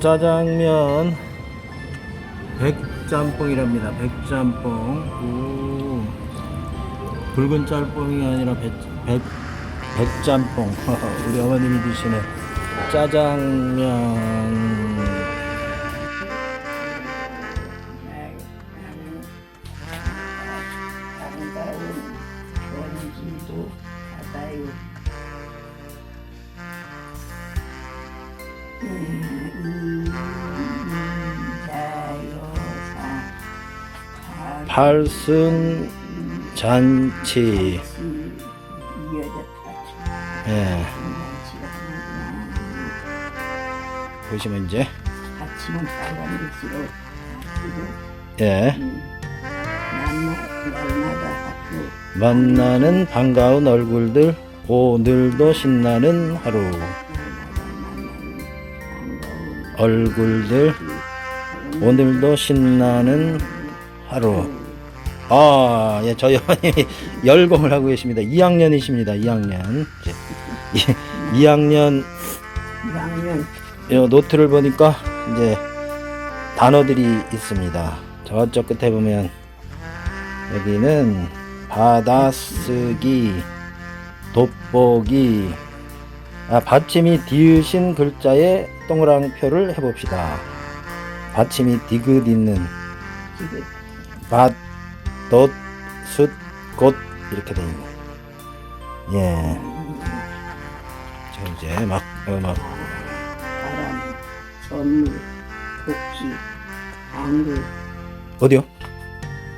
짜장면 백짬뽕이랍니다. 백짬뽕. 오. 붉은 짬뽕이 아니라 백, 백, 백짬뽕. 우리 어머님이 드시는 짜장면. 아 팔순 잔치. 예. 보시면 이제 예. 만나는 반가운 얼굴들 오늘도 신나는 하루 얼굴들 오늘도 신나는 하루 아, 예, 저희 어머님이 열공을 하고 계십니다. 2학년이십니다. 2학년. 이제 2학년 1학년 요 노트를 보니까 이제 단어들이 있습니다. 저쪽 끝에 보면 여기는 받아쓰기, 돋보기, 아, 받침이 디으신 글자의 동그랑표를 해봅시다. 받침이 디귿 있는 지금 받, 덧, 숫, 곧 이렇게 돼 있는. 예. 자 이제 막, 어, 막. 바람, 선물, 복지, 한글, 어디요?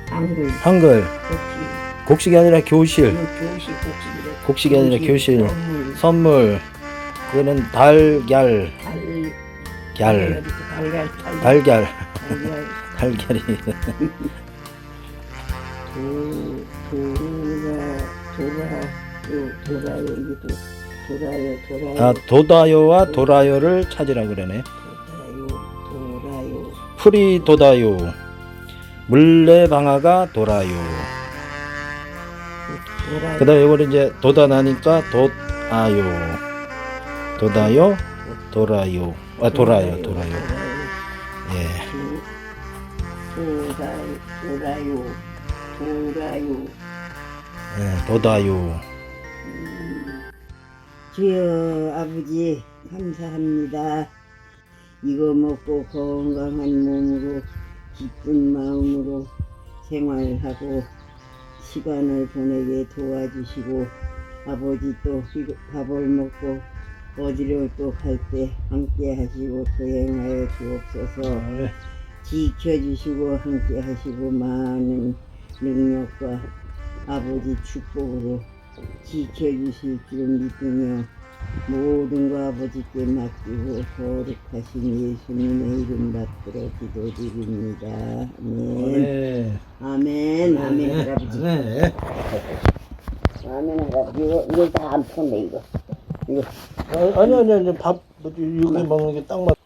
한글, 한글. 복지, 곡식이 아니라 교실. 교실 복지래. 곡식이 아니라 교실. 선물, 선물. 그거는 달걀. 달, 걀. 달걀, 달걀, 달걀. 달걀, 달걀이 도, 도라, 도라, 도라요, 이게 도, 도라요, 도라요, 아 도다요와 도라요를 찾으라 그러네. 도라요, 도라요, 풀이 도다요. 물레방아가 도라요. 도라요, 그 다음에 이거는 이제 도다 나니까 도아요. 도다요 도라요. 아 도라요 도라요. 예. 도라요, 도라요, 도라요. 예, 도다요 주여 아버지 감사합니다. 이거 먹고 건강한 몸으로 기쁜 마음으로 생활하고 시간을 보내게 도와주시고 아버지 또 밥을 먹고 어디로 또 갈 때 함께 하시고 도행하여 주옵소서 지켜주시고 함께 하시고 많은 능력과 아버지 축복으로 지켜주실 줄 믿으며 모든 거 아버지께 맡기고 거룩하신 예수님의 이름 받들어 기도드립니다. 아멘. 네. 아멘. 아멘 할아버지. 네. 아멘 할아버지. 이거, 이거 다안 폈네 이거. 이거 아, 아니 아니 아니 밥 여기 먹는 게 딱 맞.